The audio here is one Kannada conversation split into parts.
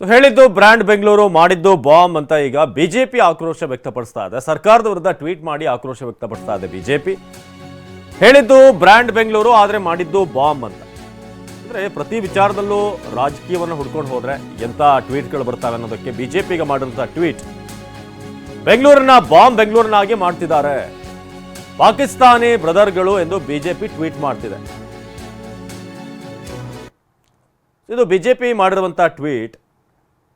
ಸೊ ಹೇಳಿದ್ದು ಬ್ರ್ಯಾಂಡ್ ಬೆಂಗಳೂರು, ಮಾಡಿದ್ದು ಬಾಂಬ್ ಅಂತ ಈಗ ಬಿಜೆಪಿ ಆಕ್ರೋಶ ವ್ಯಕ್ತಪಡಿಸ್ತಾ ಇದೆ. ಸರ್ಕಾರದ ವಿರುದ್ಧ ಟ್ವೀಟ್ ಮಾಡಿ ಆಕ್ರೋಶ ವ್ಯಕ್ತಪಡಿಸ್ತಾ ಇದೆ ಬಿಜೆಪಿ. ಹೇಳಿದ್ದು ಬ್ರ್ಯಾಂಡ್ ಬೆಂಗಳೂರು, ಆದರೆ ಮಾಡಿದ್ದು ಬಾಂಬ್ ಅಂತ. ಅಂದರೆ ಪ್ರತಿ ವಿಚಾರದಲ್ಲೂ ರಾಜಕೀಯವನ್ನು ಹುಡ್ಕೊಂಡು ಹೋದರೆ ಎಂಥ ಟ್ವೀಟ್ಗಳು ಬರ್ತಾವೆ ಅನ್ನೋದಕ್ಕೆ ಬಿಜೆಪಿಗೆ ಮಾಡಿರುವಂಥ ಟ್ವೀಟ್. ಬೆಂಗಳೂರನ್ನ ಬಾಂಬ್ ಬೆಂಗಳೂರನ್ನಾಗಿ ಮಾಡ್ತಿದ್ದಾರೆ. ಪಾಕಿಸ್ತಾನಿ ಬ್ರದರ್ಗಳು ಎಂದು ಬಿಜೆಪಿ ಟ್ವೀಟ್ ಮಾಡ್ತಿದೆ. ಇದು ಬಿಜೆಪಿ ಮಾಡಿರುವಂಥ ಟ್ವೀಟ್.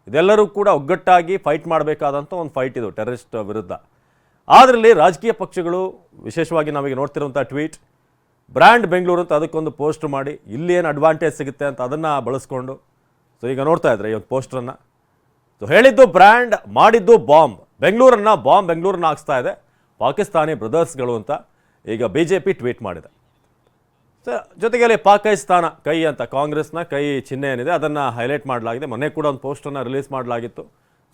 ಇದೆಲ್ಲರೂ ಕೂಡ ಒಗ್ಗಟ್ಟಾಗಿ ಫೈಟ್ ಮಾಡಬೇಕಾದಂಥ ಒಂದು ಫೈಟ್ ಇದು ಟೆರರಿಸ್ಟ್ ವಿರುದ್ಧ. ಅದರಲ್ಲಿ ರಾಜಕೀಯ ಪಕ್ಷಗಳು, ವಿಶೇಷವಾಗಿ ನಮಗೆ ನೋಡ್ತಿರುವಂಥ ಟ್ವೀಟ್ ಬ್ರ್ಯಾಂಡ್ ಬೆಂಗಳೂರು ಅಂತ ಅದಕ್ಕೊಂದು ಪೋಸ್ಟ್ ಮಾಡಿ, ಇಲ್ಲಿ ಏನು ಅಡ್ವಾಂಟೇಜ್ ಸಿಗುತ್ತೆ ಅಂತ ಅದನ್ನು ಬಳಸ್ಕೊಂಡು ಸೊ ಈಗ ನೋಡ್ತಾ ಇದ್ರೆ ಈ ಒಂದು ಪೋಸ್ಟರನ್ನು ಸೊ ಹೇಳಿದ್ದು ಬ್ರ್ಯಾಂಡ್ ಮಾಡಿದ್ದು ಬಾಂಬ್ ಬೆಂಗಳೂರನ್ನು ಬಾಂಬ್ ಬೆಂಗಳೂರನ್ನ ಹಾಕ್ಸ್ತಾ ಇದೆ. ಪಾಕಿಸ್ತಾನಿ ಬ್ರದರ್ಸ್ಗಳು ಅಂತ ಈಗ ಬಿ ಟ್ವೀಟ್ ಮಾಡಿದೆ. ಜೊತೆಗೆ ಅಲ್ಲಿ ಪಾಕಿಸ್ತಾನ ಕೈ ಅಂತ ಕಾಂಗ್ರೆಸ್ನ ಕೈ ಚಿಹ್ನೆ ಏನಿದೆ ಅದನ್ನು ಹೈಲೈಟ್ ಮಾಡಲಾಗಿದೆ. ಮೊನ್ನೆ ಕೂಡ ಒಂದು ಪೋಸ್ಟನ್ನು ರಿಲೀಸ್ ಮಾಡಲಾಗಿತ್ತು.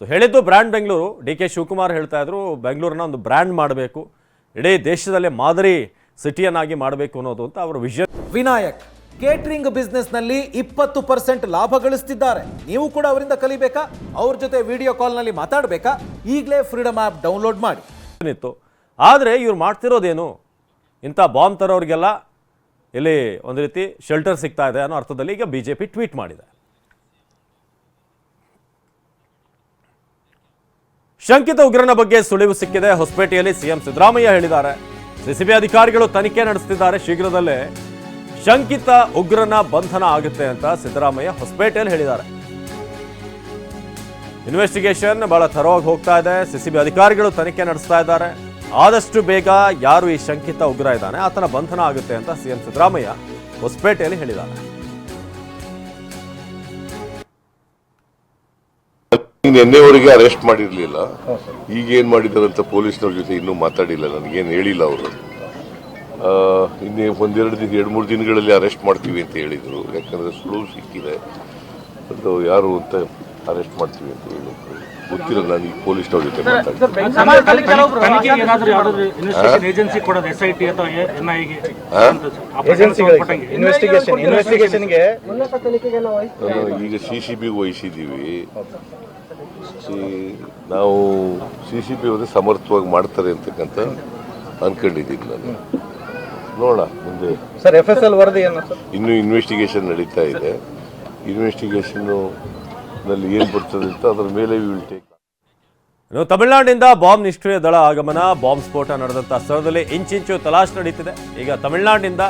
ಸೊ ಹೇಳಿದ್ದು brand Bengaluru D K Shivakumar ಹೇಳ್ತಾ ಇದ್ರು ಬೆಂಗಳೂರನ್ನ ಒಂದು ಬ್ರ್ಯಾಂಡ್ ಮಾಡಬೇಕು. ಇಡೀ ದೇಶದಲ್ಲೇ ಮಾದರಿ ಸಿಟಿಯನ್ನಾಗಿ ಮಾಡಬೇಕು ಅನ್ನೋದು ಅಂತ ಅವರ ವಿಷನ್ ವಿನಾಯಕ್ ಕೇಟ್ರಿಂಗ್ ಬಿಸ್ನೆಸ್ನಲ್ಲಿ ಇಪ್ಪತ್ತು ಪರ್ಸೆಂಟ್ ಲಾಭ ಗಳಿಸ್ತಿದ್ದಾರೆ. ನೀವು ಕೂಡ ಅವರಿಂದ ಕಲಿಬೇಕಾ? ಅವ್ರ ಜೊತೆ ವಿಡಿಯೋ ಕಾಲ್ನಲ್ಲಿ ಮಾತಾಡಬೇಕಾ? ಈಗಲೇ ಫ್ರೀಡಮ್ ಆ್ಯಪ್ ಡೌನ್ಲೋಡ್ ಮಾಡಿ. ಇತ್ತು ಆದರೆ ಇವ್ರು ಮಾಡ್ತಿರೋದೇನು? ಇಂಥ ಬಾಂಬ್ ತರೋರಿಗೆಲ್ಲ ಇಲ್ಲಿ ಒಂದು ರೀತಿ ಶೆಲ್ಟರ್ ಸಿಗ್ತಾ ಇದೆ ಅನ್ನೋ ಅರ್ಥದಲ್ಲಿ ಈಗ ಬಿ ಜೆ ಪಿ ಟ್ವೀಟ್ ಮಾಡಿದೆ. ಶಂಕಿತ ಉಗ್ರನ ಬಗ್ಗೆ ಸುಳಿವು ಸಿಕ್ಕಿದೆ. ಹೊಸಪೇಟೆಯಲ್ಲಿ ಸಿಎಂ ಸಿದ್ದರಾಮಯ್ಯ ಹೇಳಿದ್ದಾರೆ. ಸಿಸಿಬಿ ಅಧಿಕಾರಿಗಳು ತನಿಖೆ ನಡೆಸುತ್ತಿದ್ದಾರೆ ಶೀಘ್ರದಲ್ಲೇ ಶಂಕಿತ ಉಗ್ರನ ಬಂಧನ ಆಗುತ್ತೆ ಅಂತ ಸಿದ್ದರಾಮಯ್ಯ ಹೊಸಪೇಟೆಯಲ್ಲಿ ಹೇಳಿದ್ದಾರೆ. ಇನ್ವೆಸ್ಟಿಗೇಷನ್ ಬಹಳ ಥರವಾಗಿ ಹೋಗ್ತಾ ಇದೆ. ಸಿಸಿಬಿ ಅಧಿಕಾರಿಗಳು ತನಿಖೆ ನಡೆಸ್ತಾ ಇದ್ದಾರೆ. ಆದಷ್ಟು ಬೇಗ ಯಾರು ಈ ಶಂಕಿತ ಉಗ್ರ ಇದ್ದಾನೆ ಆತನ ಬಂಧನ ಆಗುತ್ತೆ ಅಂತ ಸಿಎಂ ಸಿದ್ದರಾಮಯ್ಯ ಹೊಸಪೇಟೆಯಲ್ಲಿ ಹೇಳಿದ್ದಾರೆ. ನಿನ್ನೆವರೆಗೆ ಅರೆಸ್ಟ್ ಮಾಡಿರಲಿಲ್ಲ. ಈಗ ಏನ್ ಮಾಡಿದಾರೆ ಅಂತ ಪೊಲೀಸ್ನವ್ರ ಜೊತೆ ಇನ್ನೂ ಮಾತಾಡಿಲ್ಲ. ನನಗೇನು ಹೇಳಿಲ್ಲ ಅವರು. ಇನ್ನೇ ಒಂದೆರಡು ದಿನ, ಎರಡು ಮೂರು ದಿನಗಳಲ್ಲಿ ಅರೆಸ್ಟ್ ಮಾಡ್ತೀವಿ ಅಂತ ಹೇಳಿದರು. ಯಾಕಂದ್ರೆ ಸುಳುವು ಸಿಕ್ಕಿದೆ. ಅದು ಯಾರು ಅಂತ ಅರೆಸ್ಟ್ ಮಾಡ್ತೀವಿ ಅಂತ ಹೇಳಿದ್ರು. ಗೊತ್ತಿಲ್ಲ ನನಗೆ ಪೊಲೀಸ್ ಪೊಲೀಸ್ನವ್ರ ಜೊತೆ ಮಾತಾಡಿ ಈಗ ಸಿ ಸಿ ಬಿ ವಹಿಸಿದ್ದೀವಿ ಸಿ ನಾವು ಸಿ ಸಿ ಬಿ ಅವರು ಸಮರ್ಥವಾಗಿ ಮಾಡ್ತಾರೆ ಅಂತಕ್ಕಂಥ ಅನ್ಕೊಂಡಿದ್ದೀನಿ ನಾನು. ನೋಡೋಣ ಮುಂದೆ. ಸರ್ ಎಫ್ ಎಸ್ ಎಲ್ ವರದಿ ಏನು ಸರ್? ಇನ್ನೂ ಇನ್ವೆಸ್ಟಿಗೇಷನ್ ನಡೀತಾ ಇದೆ. ಇನ್ವೆಸ್ಟಿಗೇಷನ್ನು ನಲ್ಲಿ ಏನು ಬರ್ತದೆ ಅಂತ ಅದರ ಮೇಲೆ ತಮಿಳುನಾಡಿನಿಂದ ಬಾಂಬ್ ನಿಷ್ಕ್ರಿಯ ದಳ ಆಗಮನ, ಬಾಂಬ್ ಸ್ಫೋಟ ನಡೆದಂತಹ ಸ್ಥಳದಲ್ಲಿ ಇಂಚಿಂಚು ತಲಾಶ್ ನಡೀತಿದೆ. ಈಗ ತಮಿಳುನಾಡಿನಿಂದ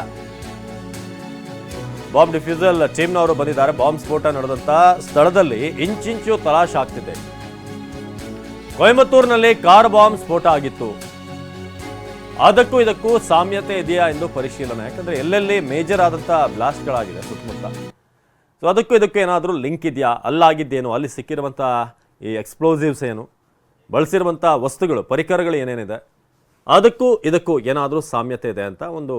ಬಾಂಬ್ ಡಿಫ್ಯೂಸಲ್ ಟೀಮ್ನವರು ಬಂದಿದ್ದಾರೆ. ಬಾಂಬ್ ಸ್ಫೋಟ ನಡೆದಂತಹ ಸ್ಥಳದಲ್ಲಿ ಇಂಚಿಂಚು ತಲಾಶ್ ಆಗ್ತಿದೆ. ಕೊಯಮತ್ತೂರಿನಲ್ಲಿ ಕಾರ್ ಬಾಂಬ್ ಸ್ಫೋಟ ಆಗಿತ್ತು. ಅದಕ್ಕೂ ಇದಕ್ಕೂ ಸಾಮ್ಯತೆ ಇದೆಯಾ ಎಂದು ಪರಿಶೀಲನೆ. ಯಾಕಂದ್ರೆ ಎಲ್ಲೆಲ್ಲಿ ಮೇಜರ್ ಆದಂತಹ ಬ್ಲಾಸ್ಟ್ಗಳಾಗಿದೆ ಸುತ್ತಮುತ್ತ. ಸೊ ಅದಕ್ಕೂ ಇದಕ್ಕೂ ಏನಾದರೂ ಲಿಂಕ್ ಇದೆಯಾ? ಅಲ್ಲಾಗಿದ್ದೇನು? ಅಲ್ಲಿ ಸಿಕ್ಕಿರುವಂಥ ಈ ಎಕ್ಸ್ಪ್ಲೋಸಿವ್ಸ್ ಏನು? ಬಳಸಿರುವಂಥ ವಸ್ತುಗಳು, ಪರಿಕರಗಳು ಏನೇನಿದೆ? ಅದಕ್ಕೂ ಇದಕ್ಕೂ ಏನಾದರೂ ಸಾಮ್ಯತೆ ಇದೆ ಅಂತ ಒಂದು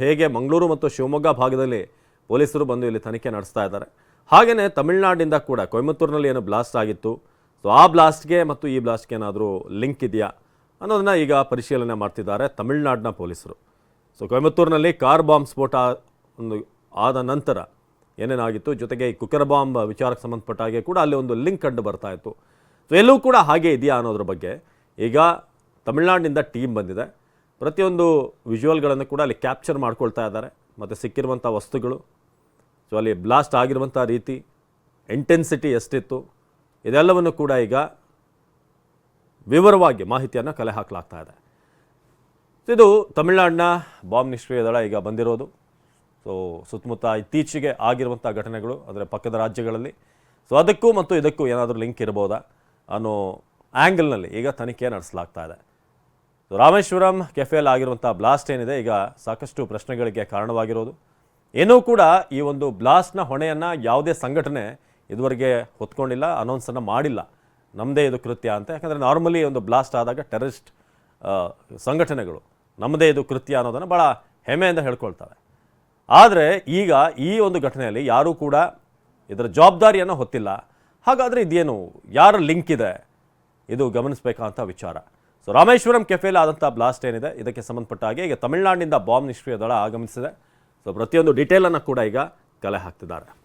ಹೇಗೆ ಮಂಗಳೂರು ಮತ್ತು ಶಿವಮೊಗ್ಗ ಭಾಗದಲ್ಲಿ ಪೊಲೀಸರು ಬಂದು ಇಲ್ಲಿ ತನಿಖೆ ನಡೆಸ್ತಾ ಇದ್ದಾರೆ. ಹಾಗೆಯೇ ತಮಿಳುನಾಡಿನಿಂದ ಕೂಡ ಕೊಯಮತ್ತೂರಿನಲ್ಲಿ ಏನು ಬ್ಲಾಸ್ಟ್ ಆಗಿತ್ತು. ಸೊ ಆ ಬ್ಲಾಸ್ಟ್ಗೆ ಮತ್ತು ಈ ಬ್ಲಾಸ್ಟ್ಗೆ ಏನಾದರೂ ಲಿಂಕ್ ಇದೆಯಾ? ಅನ್ನೋದನ್ನು ಈಗ ಪರಿಶೀಲನೆ ಮಾಡ್ತಿದ್ದಾರೆ ತಮಿಳುನಾಡಿನ ಪೊಲೀಸರು. ಸೊ ಕೊಯಮತ್ತೂರಿನಲ್ಲಿ ಕಾರ್ ಬಾಂಬ್ ಸ್ಫೋಟ ಒಂದು ಆದ ನಂತರ ಏನೇನಾಗಿತ್ತು? ಜೊತೆಗೆ ಈ ಕುಕ್ಕರ್ ಬಾಂಬ್ ವಿಚಾರಕ್ಕೆ ಸಂಬಂಧಪಟ್ಟ ಹಾಗೆ ಕೂಡ ಅಲ್ಲಿ ಒಂದು ಲಿಂಕ್ ಕಂಡು ಬರ್ತಾ ಇತ್ತು. ಸೊ ಎಲ್ಲೂ ಕೂಡ ಹಾಗೆ ಇದೆಯಾ ಅನ್ನೋದ್ರ ಬಗ್ಗೆ ಈಗ ತಮಿಳ್ನಾಡಿನಿಂದ ಟೀಮ್ ಬಂದಿದೆ. ಪ್ರತಿಯೊಂದು ವಿಜುವಲ್ಗಳನ್ನು ಕೂಡ ಅಲ್ಲಿ ಕ್ಯಾಪ್ಚರ್ ಮಾಡ್ಕೊಳ್ತಾ ಇದ್ದಾರೆ. ಮತ್ತು ಸಿಕ್ಕಿರುವಂಥ ವಸ್ತುಗಳು. ಸೊ ಅಲ್ಲಿ ಬ್ಲಾಸ್ಟ್ ಆಗಿರುವಂಥ ರೀತಿ, ಇಂಟೆನ್ಸಿಟಿ ಎಷ್ಟಿತ್ತು, ಇದೆಲ್ಲವನ್ನು ಕೂಡ ಈಗ ವಿವರವಾಗಿ ಮಾಹಿತಿಯನ್ನು ಕಲೆ ಹಾಕಲಾಗ್ತಾ ಇದೆ. ಇದು ತಮಿಳ್ನಾಡಿನ ಬಾಂಬ್ ನಿಷ್ಕ್ರಿಯ ದಳ ಈಗ ಬಂದಿರೋದು. ಸೊ ಸುತ್ತಮುತ್ತ ಇತ್ತೀಚೆಗೆ ಆಗಿರುವಂಥ ಘಟನೆಗಳು ಅಂದರೆ ಪಕ್ಕದ ರಾಜ್ಯಗಳಲ್ಲಿ. ಸೊ ಅದಕ್ಕೂ ಮತ್ತು ಇದಕ್ಕೂ ಏನಾದರೂ ಲಿಂಕ್ ಇರ್ಬೋದಾ ಅನ್ನೋ ಆ್ಯಂಗಲ್ನಲ್ಲಿ ಈಗ ತನಿಖೆ ನಡೆಸಲಾಗ್ತಾ ಇದೆ. ಸೊ ರಾಮೇಶ್ವರಂ ಕೆಫೆಯಲ್ಲಿ ಆಗಿರುವಂಥ ಬ್ಲಾಸ್ಟ್ ಏನಿದೆ, ಈಗ ಸಾಕಷ್ಟು ಪ್ರಶ್ನೆಗಳಿಗೆ ಕಾರಣವಾಗಿರೋದು. ಏನೂ ಕೂಡ ಈ ಒಂದು ಬ್ಲಾಸ್ಟ್ನ ಹೊಣೆಯನ್ನು ಯಾವುದೇ ಸಂಘಟನೆ ಇದುವರೆಗೆ ಹೊತ್ಕೊಂಡಿಲ್ಲ ಅನೌನ್ಸನ್ನು ಮಾಡಿಲ್ಲ. ನಮ್ಮದೇ ಇದು ಕೃತ್ಯ ಅಂತ. ಯಾಕಂದರೆ ನಾರ್ಮಲಿ ಒಂದು ಬ್ಲಾಸ್ಟ್ ಆದಾಗ ಟೆರರಿಸ್ಟ್ ಸಂಘಟನೆಗಳು ನಮ್ಮದೇ ಇದು ಕೃತ್ಯ ಅನ್ನೋದನ್ನು ಭಾಳ ಹೆಮ್ಮೆಯಿಂದ ಹೇಳ್ಕೊಳ್ತವೆ. ಆದರೆ ಈಗ ಈ ಒಂದು ಘಟನೆಯಲ್ಲಿ ಯಾರೂ ಕೂಡ ಇದರ ಜವಾಬ್ದಾರಿಯನ್ನು ಹೊತ್ತಿಲ್ಲ. ಹಾಗಾದರೆ ಇದೇನು? ಯಾರ ಲಿಂಕ್ ಇದೆ? ಇದು ಗಮನಿಸಬೇಕಾದಂಥ ವಿಚಾರ. ಸೊ, ರಾಮೇಶ್ವರಂ ಕೆಫೆಯಲ್ಲಿ ಆದಂಥ ಬ್ಲಾಸ್ಟ್ ಏನಿದೆ? ಇದಕ್ಕೆ ಸಂಬಂಧಪಟ್ಟ ಹಾಗೆ ಈಗ ತಮಿಳುನಾಡಿನಿಂದ ಬಾಂಬ್ ನಿಷ್ಕ್ರಿಯ ದಳ ಆಗಮಿಸಿದೆ. ಸೊ, ಪ್ರತಿಯೊಂದು ಡೀಟೇಲನ್ನು ಕೂಡ ಈಗ ಕಲೆ ಹಾಕ್ತಿದ್ದಾರೆ.